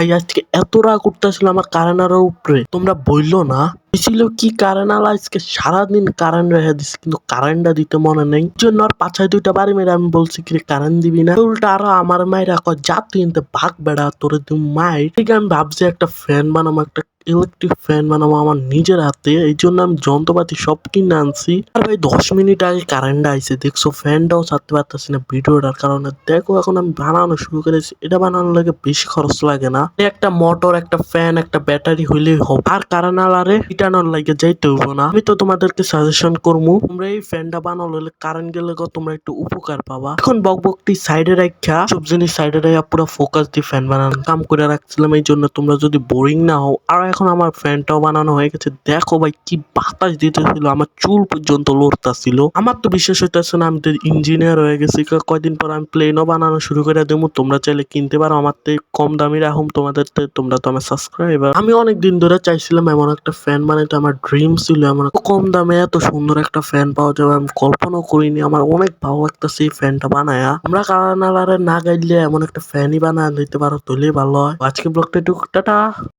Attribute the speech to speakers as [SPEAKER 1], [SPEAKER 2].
[SPEAKER 1] ভাই আজকে এত রাগ উঠতেছিল আমার কারেনার উপরে। তোমরা বলল না ছিল কি কারেন্ট আলা? আজকে সারাদিন কারেন্ট রেখে দিচ্ছে কিন্তু কারেন্টটা দিতে মনে নেই। জন্য আর পাছায় দুইটা বাড়ি মেরে আমি বলছি, কি কারেন্ট দিবি না? উল্টা আরও আমার মায়ের কয়, যা তুই এনতে ভাগ বেড়া, তোরে তুই মাই ঠিক আমি ভাবছি একটা ফ্যান বানাবো, একটা ইলেকট্রিক ফ্যান বানাবো আমার নিজের হাতে। এই জন্য আমি যন্ত্রপাতি সব কিনে আনছি। আর ভাই, দশ মিনিট আগে কারেন্ট আইছে। দেখছ ফ্যানটাও ছাড়তে পারতেছি না ভিডিওটার কারণে। দেখো, এখন আমি বানানো শুরু করেছি। এটা বানানোর লাগে বেশি খরচ লাগে না। একটা মোটর একটা ফ্যান একটা ব্যাটারি হইলেই হবে। আর কারণ আলারে ইটানোর লাগে যাইতে হইব না আমি তো তোমাদেরকে সাজেশন করব তোমরা এই ফ্যানটা হলে কারেন্ট গেলে তোমরা একটু উপকার পাবা। এখন বকবকটি সাইডে রাখা সব জিনিস সাইডে রাখা পুরো ফোকাস দিয়ে ফ্যান বানানো। কাম করে রাখছিলাম এই জন্য তোমরা যদি বোরিং না হও, আর এখন আমার ফ্যানটাও বানানো হয়ে গেছে। দেখো ভাই, কি বাতাস দিতেছিল, আমার চুল পর্যন্ত লড়তাছিল। আমার তো বিশ্বাস হইতেছে না, আমি তো ইঞ্জিনিয়ার হয়ে গেছি কয়দিন পর আমি প্লেনও বানানো শুরু করে দেবো। তোমরা চাইলে কিনতে পারো, আমার তো কম দামি রাখুম তোমাদের তোমরা তো আমার সাবস্ক্রাইবার আমি অনেক দিন ধরে চাইছিলাম এমন একটা ফ্যান বানাইতে আমার ড্রিম ছিল আমার কম দামে এত সুন্দর একটা ফ্যান পাওয়া যাবে, আমি কল্পনাও করিনি, আমার অনেক ভালো লাগতেছে এই ফ্যানটা বানায়া। আমরা কারানালারে না গাইলে এমন একটা ফ্যানই বানায় দিতে পারো তুলে ভালো হয়। আজকে ব্লগটা একটু টাটা!